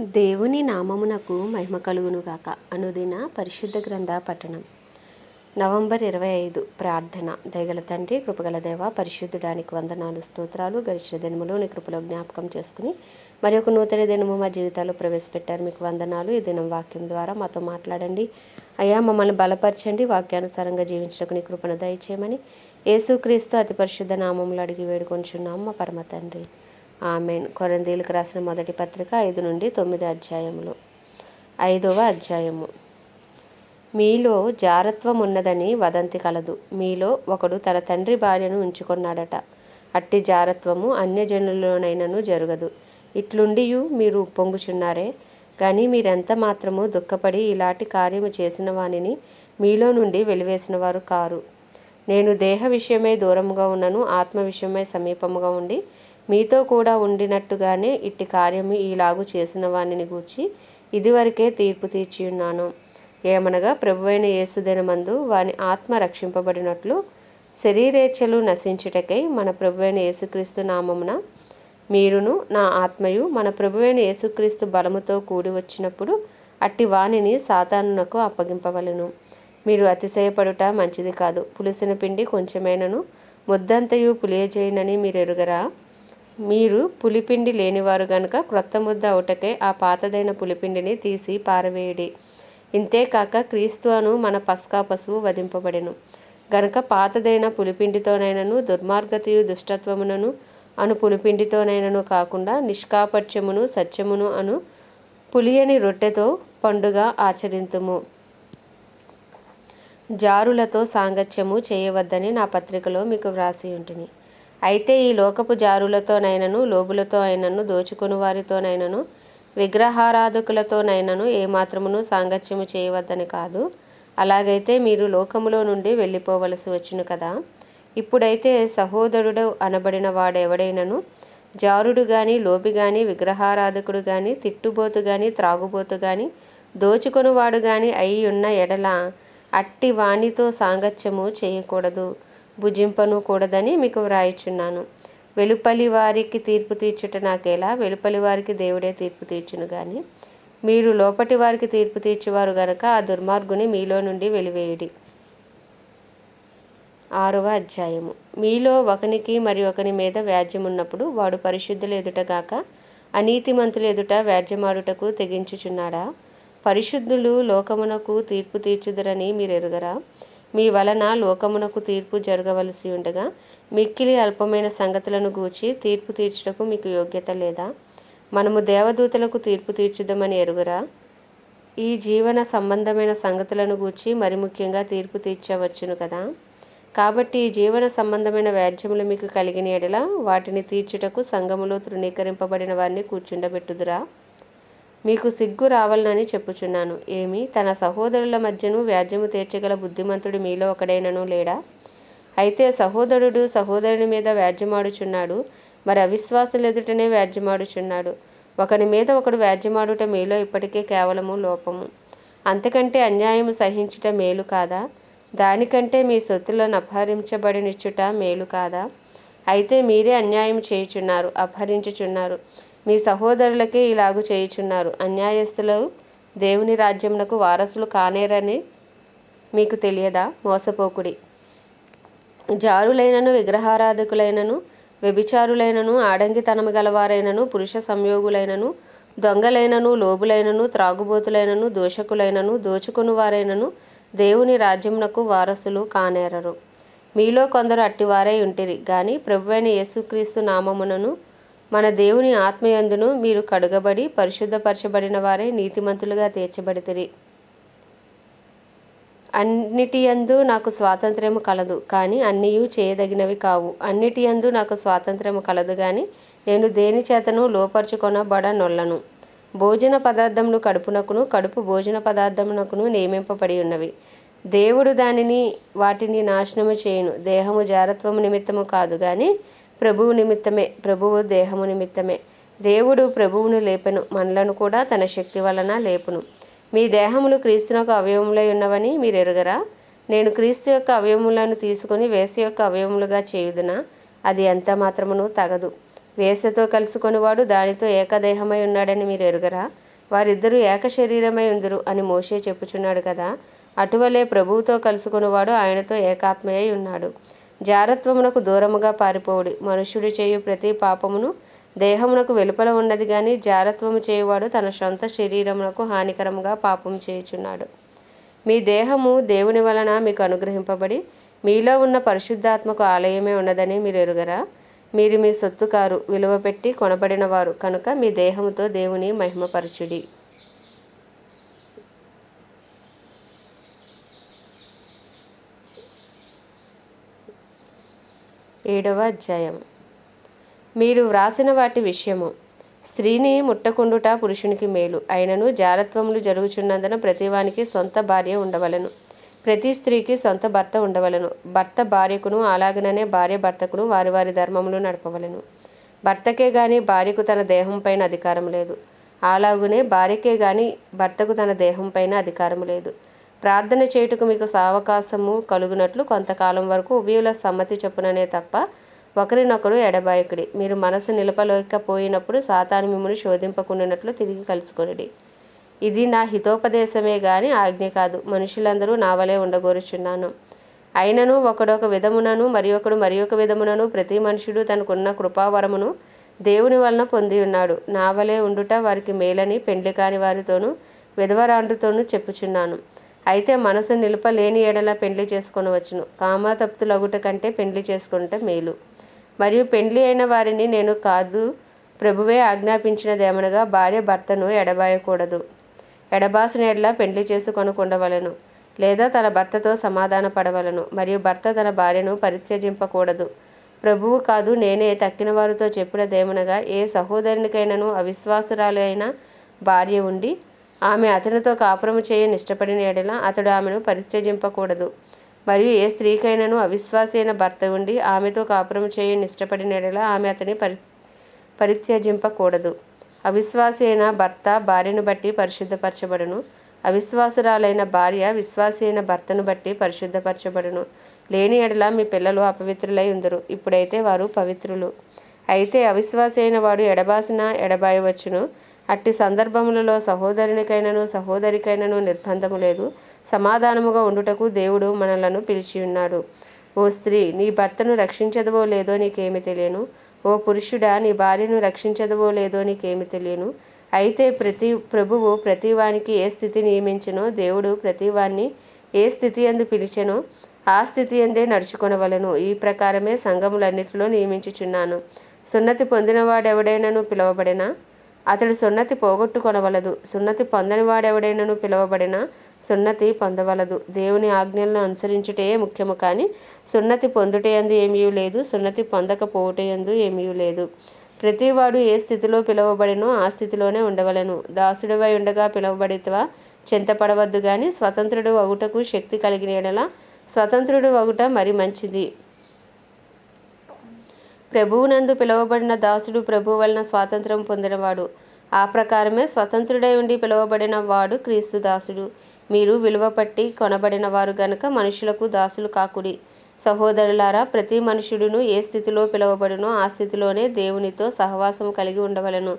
దేవుని నామమునకు మహిమ కలుగునుగాక. అనుదిన పరిశుద్ధ గ్రంథ పట్టణం నవంబర్ ఇరవై ఐదు ప్రార్థన. దయగల తండ్రి కృపగల దేవ పరిశుద్ధుడానికి వందనాలు స్తోత్రాలు గడిచిన దినములో నీ కృపలో జ్ఞాపకం చేసుకుని మరి ఒక నూతన దినము మా జీవితాల్లో ప్రవేశపెట్టారు. మీకు వందనాలు. ఈ దినం వాక్యం ద్వారా మాతో మాట్లాడండి. అయ్యా మమ్మల్ని బలపరచండి. వాక్యానుసారంగా జీవించడానికి నీ కృపను దయచేయమని యేసుక్రీస్తు అతి పరిశుద్ధ నామంలో అడిగి వేడుకొంచున్నాము మా పరమ తండ్రి. ఆమెన్. కొరందీలకు రాసిన మొదటి పత్రిక ఐదు నుండి తొమ్మిది అధ్యాయములు. ఐదవ అధ్యాయము. మీలో జారత్వం ఉన్నదని వదంతి కలదు. మీలో ఒకడు తన తండ్రి భార్యను ఉంచుకున్నాడట. అట్టి జారత్వము అన్యజనులలోనైనను జరగదు. ఇట్లుండియు మీరు ఉప్పొంగుచున్నారే కానీ మీరెంత మాత్రము దుఃఖపడి ఇలాంటి కార్యము చేసిన వానిని మీలో నుండి వెలివేసిన వారు కారు. నేను దేహ విషయమై దూరముగా ఉన్నను ఆత్మ విషయమై సమీపముగా ఉండి మీతో కూడా ఉండినట్టుగానే ఇట్టి కార్యము ఈలాగు చేసిన వానిని గూర్చి ఇదివరకే తీర్పు తీర్చి ఉన్నాను ఏమనగా ప్రభువైన యేసుదినమందు వాని ఆత్మ రక్షింపబడినట్లు శరీరేచ్ఛలు నశించుటకై మన ప్రభువైన యేసుక్రీస్తు నామమున మీరును నా ఆత్మయు మన ప్రభువైన యేసుక్రీస్తు బలముతో కూడి వచ్చినప్పుడు అట్టి వాణిని సాతానునకు అప్పగింపవలను. మీరు అతిశయపడుట మంచిది కాదు. పులిసిన పిండి కొంచెమైనను ముద్దంతయు పులియజేయనని మీరు ఎరుగరా మీరు పులిపిండి లేనివారు గనుక క్రొత్త ముద్ద అవుటకే ఆ పాతదైన పులిపిండిని తీసి పారవేయడి. ఇంతేకాక క్రీస్తు అను మన పస్కా పశువు వధింపబడెను. గనుక పాతదైన పులిపిండితోనైనను దుర్మార్గతయు దుష్టత్వమునను అను పులిపిండితోనైనను కాకుండా నిష్కాపట్యమును సత్యమును అను పులియని రొట్టెతో పండుగ ఆచరింతుము. జారులతో సాంగత్యము చేయవద్దని నా పత్రికలో మీకు వ్రాసి ఉంటుంది అయితే ఈ లోకపు జారులతోనైనను లోబులతో అయినను దోచుకుని వారితోనైనను విగ్రహారాధకులతోనైనను ఏమాత్రమును సాంగత్యము చేయవద్దని కాదు. అలాగైతే మీరు లోకములో నుండి వెళ్ళిపోవలసి వచ్చును కదా. ఇప్పుడైతే సహోదరుడు అనబడిన వాడెవడైనను? జారుడు గాని లోబి గాని విగ్రహారాధకుడు గాని తిట్టుబోతు గాని త్రాగుబోతు గాని దోచుకొనివాడు గాని అయి ఉన్న ఎడల అట్టి వాణితో సాంగత్యము చేయకూడదు. భుజింపను కూడదని మీకు వ్రాయిచున్నాను. వెలుపలి వారికి తీర్పు తీర్చుట నాకేలా? వెలుపలి వారికి దేవుడే తీర్పు తీర్చును కానీ మీరు లోపటి వారికి తీర్పు తీర్చేవారు గనక ఆ దుర్మార్గుని మీలో నుండి వెలివేయుడి. ఆరవ అధ్యాయము. మీలో ఒకనికి మరి ఒకని మీద వ్యాజ్యం ఉన్నప్పుడు వాడు పరిశుద్ధులు ఎదుటగాక అనీతిమంతులు ఎదుట వ్యాజ్యమాడుటకు తెగించుచున్నాడా? పరిశుద్ధులు లోకమునకు తీర్పు తీర్చుదురని మీరు ఎరుగరా మీ వలన లోకమునకు తీర్పు జరగవలసి ఉండగా మిక్కిలి అల్పమైన సంగతులను గూర్చి తీర్పు తీర్చుటకు మీకు యోగ్యత లేదా? మనము దేవదూతలకు తీర్పు తీర్చుదామని ఎరుగురా? ఈ జీవన సంబంధమైన సంగతులను గూర్చి మరి ముఖ్యంగా తీర్పు తీర్చవచ్చును కదా? కాబట్టి ఈ జీవన సంబంధమైన వ్యాజ్యములు మీకు కలిగిన ఎడల వాటిని తీర్చుటకు సంఘములో తృణీకరింపబడిన వారిని కూర్చుండబెట్టుదురా. మీకు సిగ్గు రావాలని చెప్పుచున్నాను. ఏమి? తన సహోదరుల మధ్యను వ్యాజ్యము తీర్చగల బుద్ధిమంతుడు మీలో ఒకడైనను లేడా? అయితే సహోదరుడు సహోదరుని మీద వ్యాజ్యమాడుచున్నాడు మరి అవిశ్వాసులు ఎదుటనే వ్యాజ్యమాడుచున్నాడు. ఒకని మీద ఒకడు వ్యాజ్యమాడుట మీలో ఇప్పటికే కేవలము లోపము. అంతకంటే అన్యాయము సహించుట మేలు కాదా? దానికంటే మీ సొత్తులను అపహరించబడినిచ్చుట మేలు కాదా? అయితే మీరే అన్యాయం చేయుచున్నారు అపహరించుచున్నారు. మీ సహోదరులకే ఇలాగు చేయుచున్నారు. అన్యాయస్తులు దేవుని రాజ్యమునకు వారసులు కానేరని మీకు తెలియదా? మోసపోకుడి. జారులైనను విగ్రహారాధకులైనను వ్యభిచారులైనను ఆడంగితనము గలవారైనను పురుష సంయోగులైనను దొంగలైనను లోబులైనను త్రాగుబోతులైనను దోషకులైనను దోచుకుని వారైనను దేవుని రాజ్యమునకు వారసులు కానేరరు. మీలో కొందరు అట్టివారై ఉంటిరి. కానీ ప్రభువైన యేసుక్రీస్తు నామమునను మన దేవుని ఆత్మయందును మీరు కడుగబడి పరిశుద్ధపరచబడిన వారే నీతిమంతులుగా తీర్చబడితిరి. అన్నిటియందు నాకు స్వాతంత్ర్యము కలదు కానీ అన్నీయు చేయదగినవి కావు. అన్నిటియందు నాకు స్వాతంత్ర్యము కలదు కానీ నేను దేని చేతను లోపరుచుకొనబడనొల్లను భోజన పదార్థములు కడుపునకును కడుపు భోజన పదార్థమునకును నియమింపబడి ఉన్నవి. దేవుడు దానిని వాటిని నాశనము చేయును. దేహము జారత్వము నిమిత్తము కాదు కానీ ప్రభువు నిమిత్తమే ప్రభువు దేహము నిమిత్తమే. దేవుడు ప్రభువును లేపెను మనలను కూడా తన శక్తి వలన లేపును. మీ దేహములు క్రీస్తునకు అవయవములై ఉన్నవని మీరు ఎరుగరా నేను క్రీస్తు యొక్క అవయములను తీసుకుని వేస యొక్క అవయములుగా చేయుదునా? అది ఎంత మాత్రమును తగదు. వేసతో కలుసుకొనివాడు దానితో ఏకదేహమై ఉన్నాడని మీరు ఎరుగరా వారిద్దరూ ఏక శరీరమై ఉందురు అని మోషే చెప్పుచున్నాడు కదా. అటువలే ప్రభువుతో కలుసుకునివాడు ఆయనతో ఏకాత్మయ్య ఉన్నాడు. జారత్వమునకు దూరముగా పారిపోవుడి. మనుష్యుడు చేయు ప్రతి పాపమును దేహమునకు వెలుపల ఉన్నది కానీ జారత్వము చేయువాడు తన సొంత శరీరమునకు హానికరముగా పాపం చేయుచున్నాడు. మీ దేహము దేవుని వలన మీకు అనుగ్రహింపబడి మీలో ఉన్న పరిశుద్ధాత్మకు ఆలయమే ఉన్నదని మీరు ఎరుగరా మీరు మీ సొత్తుకారు విలువ పెట్టి కొనబడినవారు కనుక మీ దేహముతో దేవుని మహిమపరచుడి. ఏడవ అధ్యాయం. మీరు వ్రాసిన వాటి విషయము స్త్రీని ముట్టకుండుట పురుషునికి మేలు. అయినను జారత్వములు జరుగుచున్నందున ప్రతివానికి సొంత భార్య ఉండవలను. ప్రతి స్త్రీకి సొంత భర్త ఉండవలను. భర్త భార్యకును అలాగననే భార్య భర్తకును వారి వారి ధర్మములు నడపవలను. భర్తకే గాని భార్యకు తన దేహంపైన అధికారం లేదు. అలాగునే భార్యకే గాని భర్తకు తన దేహంపైన అధికారం లేదు. ప్రార్థన చేయుటకు మీకు సావకాశము కలుగునట్లు కొంతకాలం వరకు ఉభయుల సమ్మతి చొప్పుననే తప్ప ఒకరినొకరు ఎడబాయకుడి. మీరు మనసు నిలపలేకపోయినప్పుడు సాతాను మిమ్మల్ని శోధింపకుండానట్లు తిరిగి కలుసుకొనిడి. ఇది నా హితోపదేశమే గాని ఆజ్ఞ కాదు. మనుషులందరూ నా వలె ఉండగోరుచున్నాను. అయినను ఒకడొక విధమునను మరి ఒకడు మరి ఒక విధమునను ప్రతి మనుషుడు తనకున్న కృపావరమును దేవుని వలన పొంది ఉన్నాడు నా వలె ఉండుట వారికి మేలని పెండ్లి కాని వారితోనూ విధవరాండ్రుతోనూ చెప్పుచున్నాను. అయితే మనసు నిలపలేని ఎడల పెండ్లి చేసుకొనవచ్చును కామతప్తులగుట కంటే పెండ్లి చేసుకుంటే మేలు. మరియు పెండ్లి అయిన వారిని నేను కాదు ప్రభువే ఆజ్ఞాపించినదేమనగా భార్య భర్తను ఎడబాయకూడదు. ఎడబాసిన ఎడల పెండ్లి చేసుకొనుకుండవలను లేదా తన భర్తతో సమాధాన పడవలను మరియు భర్త తన భార్యను పరిత్యజింపకూడదు. ప్రభువు కాదు నేనే తక్కిన వారితో చెప్పినదేమనగా ఏ సహోదరునికైనను అవిశ్వాసురాలైన భార్య ఉండి ఆమె అతనితో కాపురము చేయని ఇష్టపడిన ఎడల అతడు ఆమెను పరిత్యజింపకూడదు. మరియు ఏ స్త్రీకైనను అవిశ్వాసైన భర్త ఉండి ఆమెతో కాపురము చేయని ఇష్టపడిన ఎడల ఆమె అతని పరి పరిత్యజింపకూడదు. అవిశ్వాసి అయిన భర్త భార్యను బట్టి పరిశుద్ధపరచబడును. అవిశ్వాసురాలైన భార్య విశ్వాసి అయిన భర్తను బట్టి పరిశుద్ధపరచబడును. లేని ఎడల మీ పిల్లలు అపవిత్రులై ఉందరు. ఇప్పుడైతే వారు పవిత్రులు. అయితే అవిశ్వాసి అయిన వాడు ఎడబాసిన ఎడబాయవచ్చును. అట్టి సందర్భములలో సహోదరునికైనను సహోదరికైనను నిర్బంధము లేదు. సమాధానముగా ఉండుటకు దేవుడు మనలను పిలిచి ఉన్నాడు ఓ స్త్రీ నీ భర్తను రక్షించదవో లేదో నీకేమి తెలియను? ఓ పురుషుడా నీ భార్యను రక్షించదవో లేదో నీకేమి తెలియను? అయితే ప్రతి ప్రభువు ప్రతివానికి ఏ స్థితి నియమించనో దేవుడు ప్రతివాన్ని ఏ స్థితి ఎందు పిలిచెనో ఆ స్థితి ఎందే నడుచుకొనవలను. ఈ ప్రకారమే సంఘములన్నిటిలో నియమించుచున్నాను. సున్నతి పొందినవాడెవడైనను పిలువబడినా? అతడు సున్నతి పోగొట్టుకొనవలదు. సున్నతి పొందని వాడెవడైనను పిలువబడిన సున్నతి పొందవలదు. దేవుని ఆజ్ఞలను అనుసరించుటే ముఖ్యము కానీ సున్నతి పొందుటయందు ఏమీ లేదు సున్నతి పొందకపోవటయందు ఏమీ లేదు. ప్రతివాడు ఏ స్థితిలో పిలువబడినో ఆ స్థితిలోనే ఉండవలను. దాసుడివై ఉండగా పిలువబడితవా? చింతపడవద్దు కానీ స్వతంత్రుడు అగుటకు శక్తి కలిగిన ఎడల స్వతంత్రుడు అగుట మరి మంచిది. ప్రభువునందు పిలువబడిన దాసుడు ప్రభు వలన స్వాతంత్రం పొందినవాడు. ఆ ప్రకారమే స్వతంత్రుడై ఉండి పిలువబడిన వాడు క్రీస్తు దాసుడు. మీరు విలువ పట్టి కొనబడిన వారు గనక మనుషులకు దాసులు కాకుడి. సహోదరులారా ప్రతి మనుషుడును ఏ స్థితిలో పిలువబడునో ఆ స్థితిలోనే దేవునితో సహవాసం కలిగి ఉండవలను.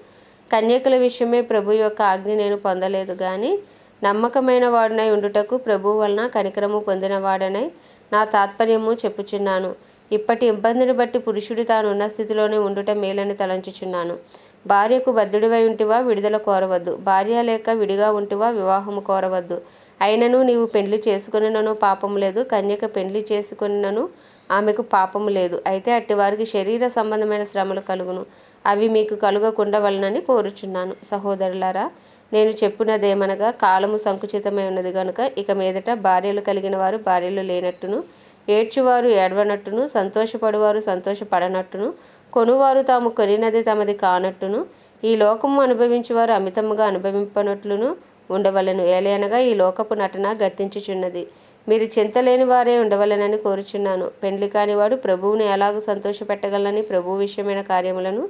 కన్యకుల విషయమే ప్రభు యొక్క ఆజ్ఞ నేను పొందలేదు కానీ నమ్మకమైన వాడునై ఉండుటకు ప్రభు వలన కనికరము పొందినవాడనై నా తాత్పర్యము చెప్పుచున్నాను. ఇప్పటి ఇబ్బందిని బట్టి పురుషుడు తాను ఉన్న స్థితిలోనే ఉండుట మేలని తలంచుచున్నాను. భార్యకు బద్ధుడివై ఉంటివా విడుదల కోరవద్దు. భార్య లేక విడిగా ఉంటివా వివాహము కోరవద్దు. అయినను నీవు పెండ్లి చేసుకునినను పాపము లేదు. కన్యక పెండ్లి చేసుకునినను ఆమెకు పాపము లేదు. అయితే అట్టి వారికి శరీర సంబంధమైన శ్రమలు కలుగును. అవి మీకు కలుగకుండా వలనని కోరుచున్నాను. సహోదరులారా నేను చెప్పున్నదేమనగా కాలము సంకుచితమై ఉన్నది కనుక ఇక మీదట భార్యలు కలిగిన వారు భార్యలు లేనట్టును ఏడ్చువారు ఏడవనట్టును సంతోషపడువారు సంతోషపడనట్టును కొనువారు తాము కొనినది తమది కానట్టును ఈ లోకము అనుభవించేవారు అమితముగా అనుభవింపనట్లును ఉండవలను. ఏలయనగా ఈ లోకపు నటన గర్తించుచున్నది మీరు చింతలేని వారే ఉండవలనని కోరుచున్నాను. పెండ్లి కానివాడు ప్రభువుని ఎలాగ సంతోషపెట్టగలనని ప్రభు విషయమైన కార్యములను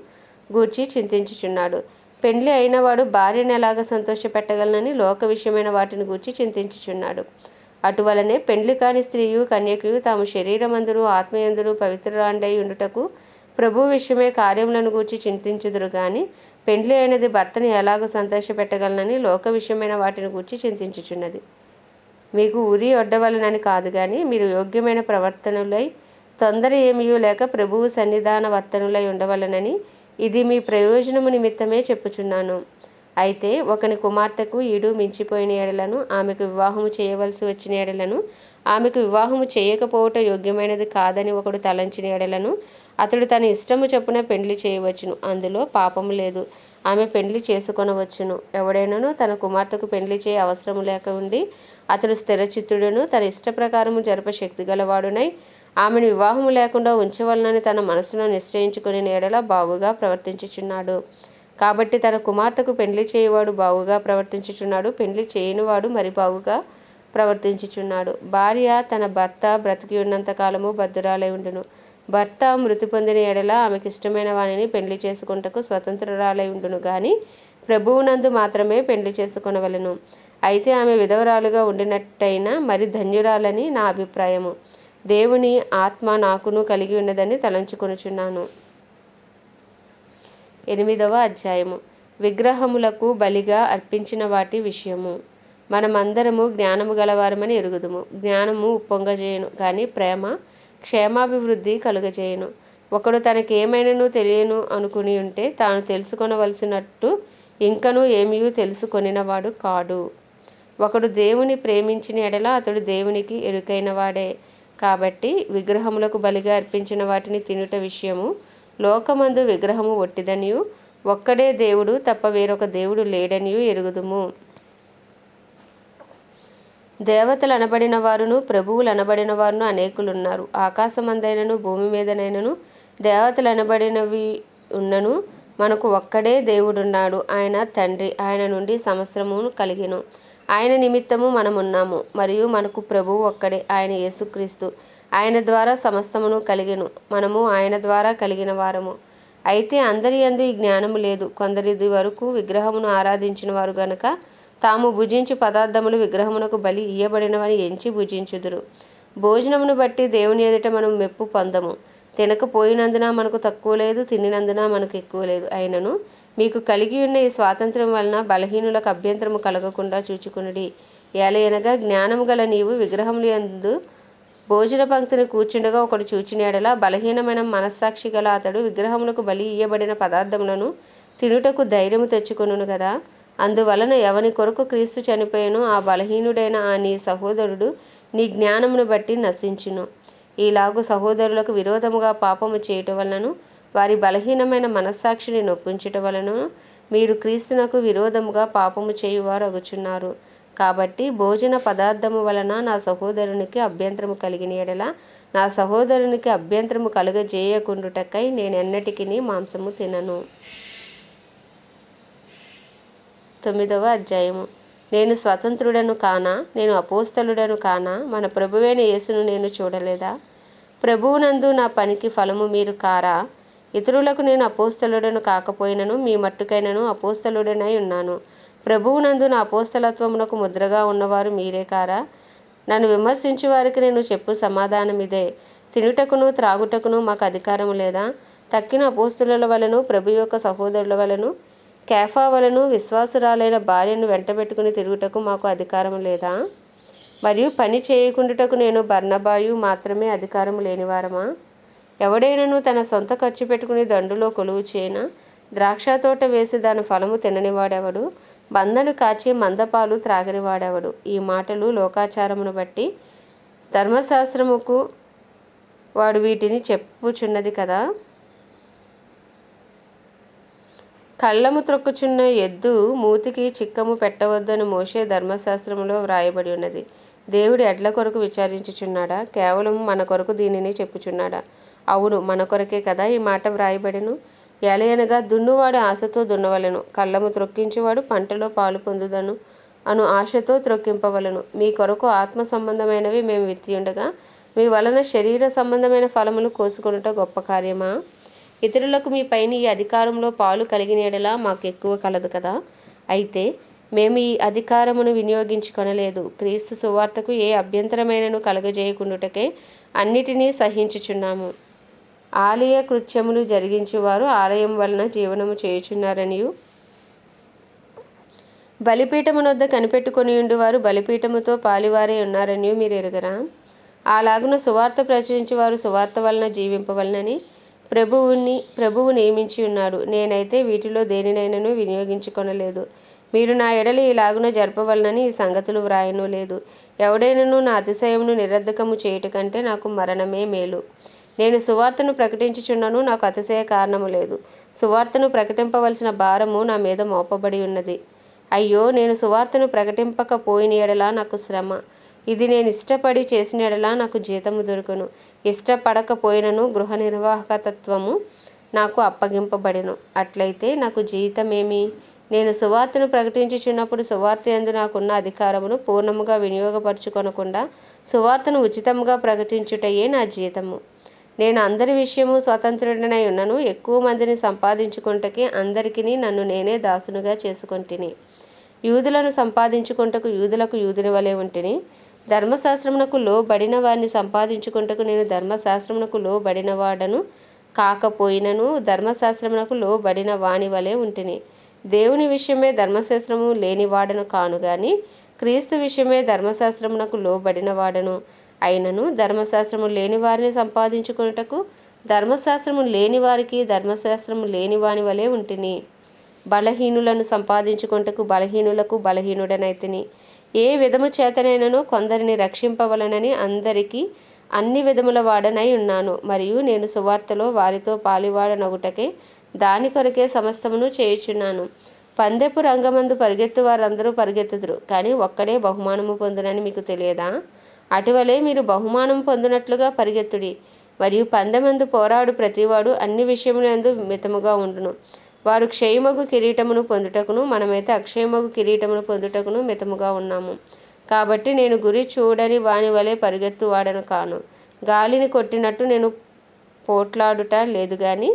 గూర్చి చింతించుచున్నాడు. పెండ్లి అయినవాడు భార్యను ఎలాగ సంతోషపెట్టగలనని లోక విషయమైన వాటిని గూర్చి చింతించుచున్నాడు. అటువలనే పెండ్లి కాని స్త్రీయు కన్యకు తాము శరీరమందును ఆత్మయందును పవిత్రురాండై ఉండుటకు ప్రభు విషయమే కార్యములను గూర్చి చింతించుదురు కానీ పెండ్లి అయినది భర్తని ఎలాగో సంతోషపెట్టగలనని లోక విషయమైన వాటిని గూర్చి చింతించుచున్నది. మీకు ఉరి ఒడ్డవలనని కాదు కానీ మీరు యోగ్యమైన ప్రవర్తనలై తొందర ఏమియూ లేక ప్రభువు సన్నిధాన వర్తనులై ఉండవలనని ఇది మీ ప్రయోజనము నిమిత్తమే చెప్పుచున్నాను. అయితే ఒకని కుమార్తెకు ఈడు మించిపోయిన ఏడలను ఆమెకు వివాహము చేయవలసి వచ్చిన ఏడలను ఆమెకు వివాహము చేయకపోవట యోగ్యమైనది కాదని ఒకడు తలంచిన ఏడలను అతడు తన ఇష్టము చొప్పున పెండ్లి చేయవచ్చును అందులో పాపము లేదు. ఆమె పెండ్లి చేసుకొనవచ్చును. ఎవడైనాను తన కుమార్తెకు పెండ్లి చేయ అవసరము లేక ఉండి అతడు స్థిరచిత్తుడును తన ఇష్ట ప్రకారము జరప శక్తి గలవాడునై ఆమెను వివాహము లేకుండా ఉంచవలనని తన మనసును నిశ్చయించుకుని నేడల బావుగా ప్రవర్తించుచున్నాడు. కాబట్టి తన కుమార్తెకు పెండ్లి చేయవాడు బావుగా ప్రవర్తించుచున్నాడు. పెండ్లి చేయనివాడు మరి బావుగా ప్రవర్తించుచున్నాడు. భార్య తన భర్త బ్రతికి ఉన్నంత కాలము బద్ధురాలై ఉండును. భర్త మృతి పొందిన ఎడల ఆమెకి ఇష్టమైన వాణిని పెండ్లి చేసుకుంటకు స్వతంత్రురాలై ఉండును కానీ ప్రభువునందు మాత్రమే పెండ్లి చేసుకొనవలను. అయితే ఆమె విధవరాలుగా ఉండినట్టయినా మరి ధన్యురాలని నా అభిప్రాయము. దేవుని ఆత్మ నాకును కలిగి ఉన్నదని తలంచుకొనుచున్నాను. ఎనిమిదవ అధ్యాయము. విగ్రహములకు బలిగా అర్పించిన వాటి విషయము. మనమందరము జ్ఞానము గలవారమని ఎరుగుదుము. జ్ఞానము ఉప్పొంగజేయను కానీ ప్రేమ క్షేమాభివృద్ధి కలుగజేయను. ఒకడు తనకేమైనను తెలియను అనుకుని ఉంటే తాను తెలుసుకొనవలసినట్టు ఇంకనూ ఏమీ తెలుసుకొనినవాడు కాడు. ఒకడు దేవుని ప్రేమించిన ఎడల అతడు దేవునికి ఎరుకైనవాడే. కాబట్టి విగ్రహములకు బలిగా అర్పించిన వాటిని తినుట విషయము లోకమందు విగ్రహము ఒట్టిదనియు. ఒక్కడే దేవుడు తప్ప వేరొక దేవుడు లేడనియు ఎరుగుదుము. దేవతలు అనబడిన వారును ప్రభువులు అనబడిన వారును అనేకులున్నారు. ఆకాశమందైనను భూమి మీదనైనను దేవతలు అనబడినవి ఉన్నను. మనకు ఒక్కడే దేవుడున్నాడు. ఆయన తండ్రి ఆయన నుండి సంవత్సరమును కలిగిను. ఆయన నిమిత్తము మనమున్నాము. మరియు మనకు ప్రభువు ఒక్కడే ఆయన యేసుక్రీస్తు. ఆయన ద్వారా సమస్తమును కలిగెను. మనము ఆయన ద్వారా కలిగిన వారము. అయితే అందరి అందు ఈ జ్ఞానము లేదు. కొందరిది వరకు విగ్రహమును ఆరాధించిన వారు గనుక తాము భుజించు పదార్థములు విగ్రహమునకు బలి ఇయ్యబడినవని ఎంచి భుజించుదురు. భోజనమును బట్టి దేవుని ఎదుట మనం మెప్పు పొందము. తినకపోయినందున మనకు తక్కువ లేదు తినినందున మనకు ఎక్కువ లేదు. అయినను మీకు కలిగి ఉన్న ఈ స్వాతంత్రం వలన బలహీనులకు అభ్యంతరము కలగకుండా చూచుకునుడి. ఏలయనగా జ్ఞానము గల నీవు విగ్రహములు ఎందు భోజన పంక్తిని కూర్చుండగా ఒకడు చూచినేడలా బలహీనమైన మనస్సాక్షి గల అతడు విగ్రహములకు బలి ఇయ్యబడిన పదార్థములను తినుటకు ధైర్యము తెచ్చుకొనును కదా. అందువలన ఎవని కొరకు క్రీస్తు చనిపోయాను ఆ బలహీనుడైన ఆ నీ సహోదరుడు నీ జ్ఞానమును బట్టి నశించును. ఈలాగు సహోదరులకు విరోధముగా పాపము చేయటం వలనను వారి బలహీనమైన మనస్సాక్షిని నొప్పించటం వలన మీరు క్రీస్తునకు విరోధముగా పాపము చేయువారు అగుచున్నారు కాబట్టి భోజన పదార్థము వలన నా సహోదరునికి అభ్యంతరము కలిగిన ఎడల నా సహోదరునికి అభ్యంతరము కలుగజేయకుండుటకై నేనెన్నటికి మాంసము తినను. తొమ్మిదవ అధ్యాయము. నేను స్వతంత్రుడను కానా? నేను అపోస్తలుడను కానా? మన ప్రభువైన యేసును నేను చూడలేదా? ప్రభువునందు నా పనికి ఫలము మీరు కారా? ఇతరులకు నేను అపోస్తలుడను కాకపోయినను మీ మట్టుకైనను అపోస్తలుడనై ఉన్నాను. ప్రభువునందు నా అపోస్తలత్వమునకు ముద్రగా ఉన్నవారు మీరే కారా? నన్ను విమర్శించు వారికి నేను చెప్పు సమాధానం ఇదే తినుటకును త్రాగుటకును మాకు అధికారం లేదా? తక్కిన అపోస్తుల వలను ప్రభు యొక్క సహోదరుల వలను కేఫా వలను విశ్వాసురాలైన భార్యను వెంటబెట్టుకుని తిరుగుటకు మాకు అధికారం లేదా? మరియు పని చేయకుండుటకు నేను బర్ణబాయు మాత్రమే అధికారం లేనివారమా? ఎవడైనను తన సొంత ఖర్చు పెట్టుకుని దండులో కొలువు చేయన ద్రాక్ష తోట వేసి దాని ఫలము తిననివాడెవడు? బందను కాచి మందపాలు త్రాగనివాడెవడు ఈ మాటలు లోకాచారమును బట్టి ధర్మశాస్త్రముకు వాడు వీటిని చెప్పుచున్నది కదా? కళ్ళము త్రొక్కుచున్న ఎద్దు మూతికి చిక్కము పెట్టవద్దని మోసే ధర్మశాస్త్రములో వ్రాయబడి ఉన్నది. దేవుడు ఎడ్ల కొరకు విచారించుచున్నాడా? కేవలం మన కొరకు దీనిని చెప్పుచున్నాడా? అవును మన కొరకే కదా ఈ మాట వ్రాయబడిను. ఎలయనగా దున్నువాడు ఆశతో దున్నవలెను. కళ్ళము త్రొక్కించువాడు పంటలో పాలు పొందుదను. అను ఆశతో త్రొక్కింపవలను. మీ కొరకు ఆత్మ సంబంధమైనవి మేము విత్తియుండగా మీ వలన శరీర సంబంధమైన ఫలములు కోసుకొనుట గొప్ప కార్యమా? ఇతరులకు మీ పైన ఈ అధికారంలో పాలు కలిగినడలా మాకు ఎక్కువ కలదు కదా? అయితే మేము ఈ అధికారమును వినియోగించుకొనలేదు క్రీస్తు సువార్తకు ఏ అభ్యంతరమైనను కలగజేయకుండుటకే అన్నిటినీ సహించుచున్నాము. ఆలయ కృత్యములు జరిగించేవారు ఆలయం వలన జీవనము చేయుచున్నారనియు. బలిపీఠమునొద్ద కనిపెట్టుకొని ఉండువారు బలిపీఠముతో పాలివారే ఉన్నారని మీరు ఎరుగరా. అలాగున సువార్త ప్రచురించేవారు సువార్త వలన జీవింపవలనని ప్రభువుని ప్రభువు నియమించి ఉన్నాడు. నేనైతే వీటిలో దేనినైనాను వినియోగించుకొనలేదు. మీరు నా ఎడలి ఇలాగున జరపవలనని ఈ సంగతులు వ్రాయను లేదు. ఎవడైనను నా అతిశయమును నిరర్ధకము చేయుట కంటే నాకు మరణమే మేలు. నేను సువార్తను ప్రకటించుచున్నను నాకు అతిశయ కారణము లేదు. సువార్తను ప్రకటింపవలసిన భారము నా మీద మోపబడి ఉన్నది. అయ్యో నేను సువార్తను ప్రకటింపకపోయిన ఎడలా నాకు శ్రమ. ఇది నేను ఇష్టపడి చేసిన ఎడలా నాకు జీతము దొరుకును. ఇష్టపడకపోయినను గృహ నిర్వాహకతత్వము నాకు అప్పగింపబడిను. అట్లయితే నాకు జీతమేమి నేను సువార్తను ప్రకటించుచున్నప్పుడు సువార్త ఎందు నాకున్న అధికారమును పూర్ణముగా వినియోగపరచుకొనకుండా సువార్తను ఉచితంగా ప్రకటించుటయే నా జీతము. నేను అందరి విషయము స్వతంత్రుడనై ఉన్నను. ఎక్కువ మందిని సంపాదించుకుంటకి అందరికీ నన్ను నేనే దాసునుగా చేసుకుంటుని. యూదులను సంపాదించుకుంటకు యూదులకు యూదుని వలె ఉంటిని. ధర్మశాస్త్రమునకు లోబడిన వారిని సంపాదించుకుంటకు నేను ధర్మశాస్త్రమునకు లోబడిన వాడను కాకపోయినను. ధర్మశాస్త్రమునకు లోబడిన వాని వలె ఉంటిని. దేవుని విషయమే ధర్మశాస్త్రము లేనివాడను కాను గాని క్రీస్తు విషయమే ధర్మశాస్త్రమునకు లోబడిన వాడను అయినను ధర్మశాస్త్రము లేని వారిని సంపాదించుకున్నటకు ధర్మశాస్త్రము లేని వారికి ధర్మశాస్త్రము లేని వాని వలె ఉంటిని. బలహీనులను సంపాదించుకుంటకు బలహీనులకు బలహీనుడనైతిని. ఏ విధము చేతనైనను కొందరిని రక్షింపవలనని అందరికీ అన్ని విధముల వాడనై ఉన్నాను. మరియు నేను సువార్తలో వారితో పాలివాడనగుటకే దాని కొరకే సమస్తమును చేయుచున్నాను. పందెపు రంగమందు పరిగెత్తు వారందరూ పరిగెత్తుదురు. కానీ ఒక్కడే బహుమానము పొందునని మీకు తెలియదా? అటువలే మీరు బహుమానం పొందినట్లుగా పరిగెత్తుడి. మరియు పందెమందు పోరాడు ప్రతివాడు అన్ని విషయములందు మితముగా ఉండును. వారు క్షయమగు కిరీటమును పొందుటకును మనమైతే అక్షయమగు కిరీటమును పొందుటకును మితముగా ఉన్నాము. కాబట్టి నేను గురి చూడని వాని వలె పరిగెత్తు వాడను కాను. గాలిని కొట్టినట్టు నేను పోట్లాడుట లేదు కానీ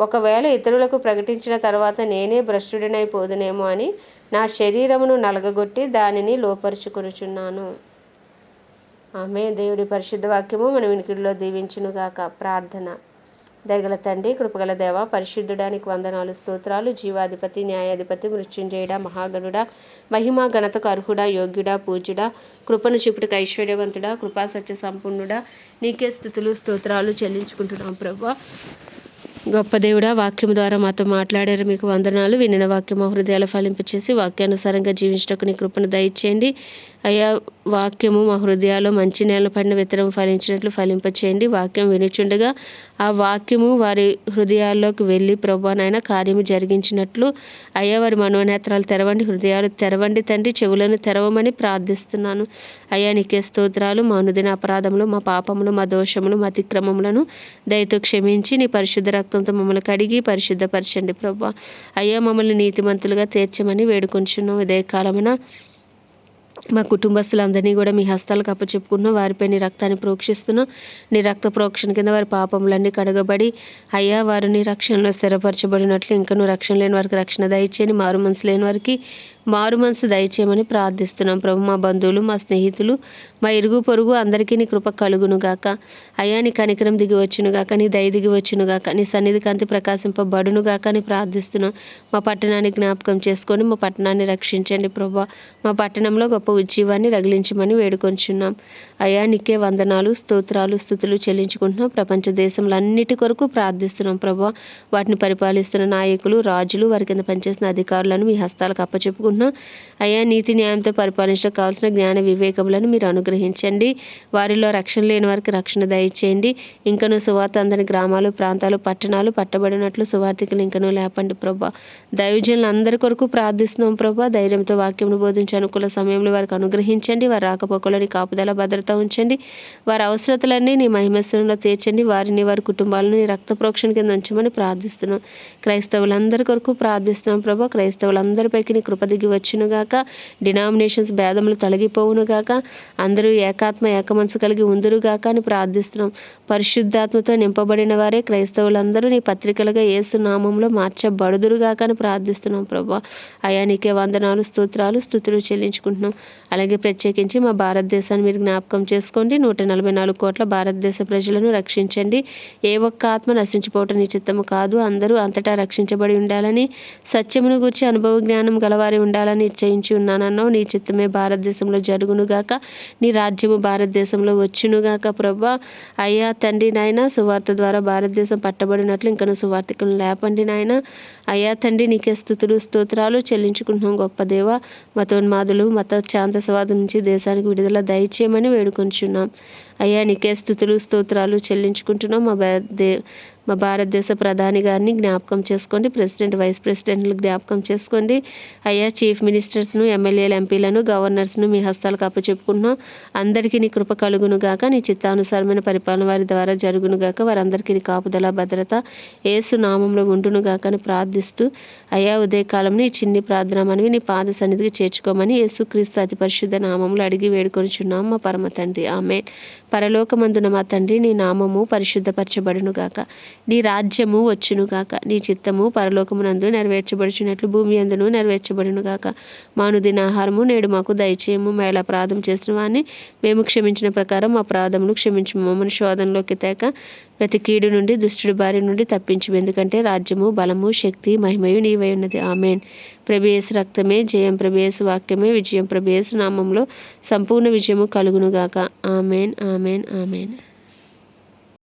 ఒకవేళ ఇతరులకు ప్రకటించిన తర్వాత నేనే భ్రష్టుడినైపోదునేమో అని నా శరీరమును నలగగొట్టి దానిని లోపరుచుకొనుచున్నాను. ఆమె దేవుడి పరిశుద్ధ వాక్యము మన వినికిడిలో దీవించునుగాక. ప్రార్థన. దగల తండ్రి కృపగల దేవ పరిశుద్ధుడానికి వందనాలు స్తోత్రాలు జీవాధిపతి న్యాయాధిపతి మృత్యుంజయుడ మహాగణుడ మహిమా గణతకు అర్హుడ యోగ్యుడ పూజుడ కృపను చూపుటకు ఐశ్వర్యవంతుడ కృపా సత్య సంపూర్ణుడా నీకే స్థుతులు స్తోత్రాలు చెల్లించుకుంటున్నాం ప్రభా. గొప్ప దేవుడా వాక్యం ద్వారా మాతో మాట్లాడారు మీకు వందనాలు. వినిన వాక్యం హృదయాలు ఫలింపచేసి వాక్యానుసారంగా జీవించటకు నీ కృపను దయచేయండి. అయ్యా వాక్యము మా హృదయాల్లో మంచి నేల పడిన విత్తనం ఫలించినట్లు ఫలింపచేయండి. వాక్యం వినిచుండగా ఆ వాక్యము వారి హృదయాల్లోకి వెళ్ళి ప్రభానైనా కార్యము జరిగించినట్లు అయ్యా వారి మనోనేత్రాలు తెరవండి హృదయాలు తెరవండి తండ్రి చెవులను తెరవమని ప్రార్థిస్తున్నాను. అయ్యా నీకే స్తోత్రాలు. మా అనుదిన అపరాధములు మా పాపములు మా దోషములు మా అతిక్రమములను దయతో క్షమించి నీ పరిశుద్ధ రక్తంతో మమ్మల్ని కడిగి పరిశుద్ధపరచండి ప్రభా అయ్యా మమ్మల్ని నీతిమంతులుగా తీర్చమని వేడుకొంచున్నాం ఇదే కాలమున మా కుటుంబస్తులందరినీ కూడా మీ హస్తాలకు అప్పచెప్పుకుంటున్నాం. వారిపై నీ రక్తాన్ని ప్రోక్షిస్తున్నాం. నీ రక్త ప్రోక్షణ కింద వారి పాపములన్నీ కడగబడి అయ్యా వారు నీ రక్షణలో స్థిరపరచబడినట్లు ఇంకా నువ్వు రక్షణ లేని వారికి రక్షణ దయచేయని మారు మనసు లేని వారికి మారు మనసు దయచేయమని ప్రార్థిస్తున్నాం. ప్రభు మా బంధువులు మా స్నేహితులు మా ఇరుగు పొరుగు అందరికీ నీ కృప కలుగును గాక. అయ్యా నీ కనికరం దిగి వచ్చును గాక నీ దయ దిగి వచ్చును గాక నీ సన్నిధి కాంతి ప్రకాశింపబడును గాక అని ప్రార్థిస్తున్నాం. మా పట్టణాన్ని జ్ఞాపకం చేసుకొని మా పట్టణాన్ని రక్షించండి ప్రభా. మా పట్టణంలో గొప్ప ఉజ్జీవాన్ని రగిలించమని వేడుకొంచున్నాం. అయ్యా నీకే వందనాలు స్తోత్రాలు స్థుతులు చెల్లించుకుంటున్నాం. ప్రపంచ దేశంలో అన్నిటి కొరకు ప్రార్థిస్తున్నాం ప్రభా. వాటిని పరిపాలిస్తున్న నాయకులు రాజులు వారి కింద పనిచేసిన అధికారులను మీ హస్తాలకు అప్పచెప్పుకుంటున్నాం. అయ్యా నీతి న్యాయంతో పరిపాలించడం కావాల్సిన జ్ఞాన వివేకములను మీరు అనుగ్రహించండి. వారిలో రక్షణ లేని వారికి రక్షణ దయచేయండి. ఇంకనూ సువార్త అందని గ్రామాలు ప్రాంతాలు పట్టణాలు పట్టబడినట్లు సువార్థికులు ఇంకనూ లేపండి ప్రభా. దైవజనులు అందరి కొరకు ప్రార్థిస్తున్నాం ప్రభా. ధైర్యంతో వాక్యంను బోధించే అనుకూల సమయంలో వారికి అనుగ్రహించండి. వారి రాకపోకలని కాపుదల భద్రత ఉంచండి. వారి అవసరతలన్నీ నీ మహిమస్వరంలో తీర్చండి. వారిని వారి కుటుంబాలను నీ రక్త ప్రోక్షణ కింద ఉంచమని ప్రార్థిస్తున్నాం. క్రైస్తవులందరి కొరకు ప్రార్థిస్తున్నాం ప్రభా. క్రైస్తవులందరిపైకి నీ కృప దిగి తొలగి వచ్చునుగాక డినామినేషన్స్ భేదములు తొలగిపోవునుగాక అందరూ ఏకాత్మ ఏకమనసు కలిగి ఉందరుగాక అని ప్రార్థిస్తున్నాం. పరిశుద్ధాత్మతో నింపబడిన వారే క్రైస్తవులందరూ నీ పత్రికలుగా ఏసు నామంలో మార్చబడుదురుగాక అని ప్రార్థిస్తున్నాం ప్రభా. అయా నీకే వందనాలు స్తోత్రాలు స్థుతులు చెల్లించుకుంటున్నాం. అలాగే ప్రత్యేకించి మా భారతదేశాన్ని మీరు జ్ఞాపకం చేసుకోండి. నూట నలభై నాలుగు కోట్ల భారతదేశ ప్రజలను రక్షించండి. ఏ ఒక్క ఆత్మ నశించిపోవటం నీ చిత్తము కాదు. అందరూ అంతటా రక్షించబడి ఉండాలని సత్యమును గురించి అనుభవ జ్ఞానం గలవారి ఉండాలని నిశ్చయించి ఉన్నానన్నో నీ చిత్తమే భారతదేశంలో జరుగునుగాక. నీ రాజ్యము భారతదేశంలో వచ్చునుగాక ప్రభా. అయ్యా తండ్రి నాయన సువార్త ద్వారా భారతదేశం పట్టబడినట్లు ఇంకను సువార్తికులను లేపండి నాయన. అయ్యా తండ్రి నీకే స్థుతులు స్తోత్రాలు చెల్లించుకుంటున్నాం గొప్ప దేవ. మతోన్మాదులు మత శాంతసవాదం నుంచి దేశానికి విడుదల దయచేయమని వేడుకొంచున్నాం. అయ్యా నీకే స్థుతులు స్తోత్రాలు చెల్లించుకుంటున్నాం. మా దే మా భారతదేశ ప్రధాని గారిని జ్ఞాపకం చేసుకోండి. ప్రెసిడెంట్ వైస్ ప్రెసిడెంట్లు జ్ఞాపకం చేసుకోండి. అయ్యా చీఫ్ మినిస్టర్స్ను ఎమ్మెల్యేలు ఎంపీలను గవర్నర్స్ను మీ హస్తాలకు అప్పచెప్పుకుంటున్నాం. అందరికీ నీ కృప కలుగును గాక నీ చిత్తానుసారమైన పరిపాలన వారి ద్వారా జరుగును గాక వారందరికీ నీ కాపుదల భద్రత ఏసు నామంలో ఉండును గాక అని ప్రార్థిస్తూ అయ్యా ఉదయకాలంలో ఈ చిన్ని ప్రార్థన మనవి నీ పాద సన్నిధికి చేర్చుకోమని యేసుక్రీస్తు అతి పరిశుద్ధ నామంలో అడిగి వేడుకొనిచున్నాం. మా పరమ తండ్రి. ఆమె పరలోకమందున మా తండ్రి నీ నామము పరిశుద్ధపరచబడునుగాక. నీ రాజ్యము వచ్చునుగాక. నీ చిత్తము పరలోకమునందు నెరవేర్చబడుచున్నట్లు భూమి అందును నెరవేర్చబడునుగాక. మానుదిన ఆహారము నేడు మాకు దయచేయము. మేళ అపరాధం చేసిన వాడిని మేము క్షమించిన ప్రకారం మా అపరాధములు క్షమించము. మమ్మల్ని శోధనలోకి తేక ప్రతి కీడు నుండి దుష్టుడి బారి నుండి తప్పించు ఎందుకంటే రాజ్యము బలము శక్తి మహిమయు నీవై ఉన్నది. ఆమెన్. ప్రభేసు రక్తమే జయం ప్రభేసు వాక్యమే విజయం ప్రభేసు నామంలో సంపూర్ణ విజయము కలుగునుగాక. Amen amen amen.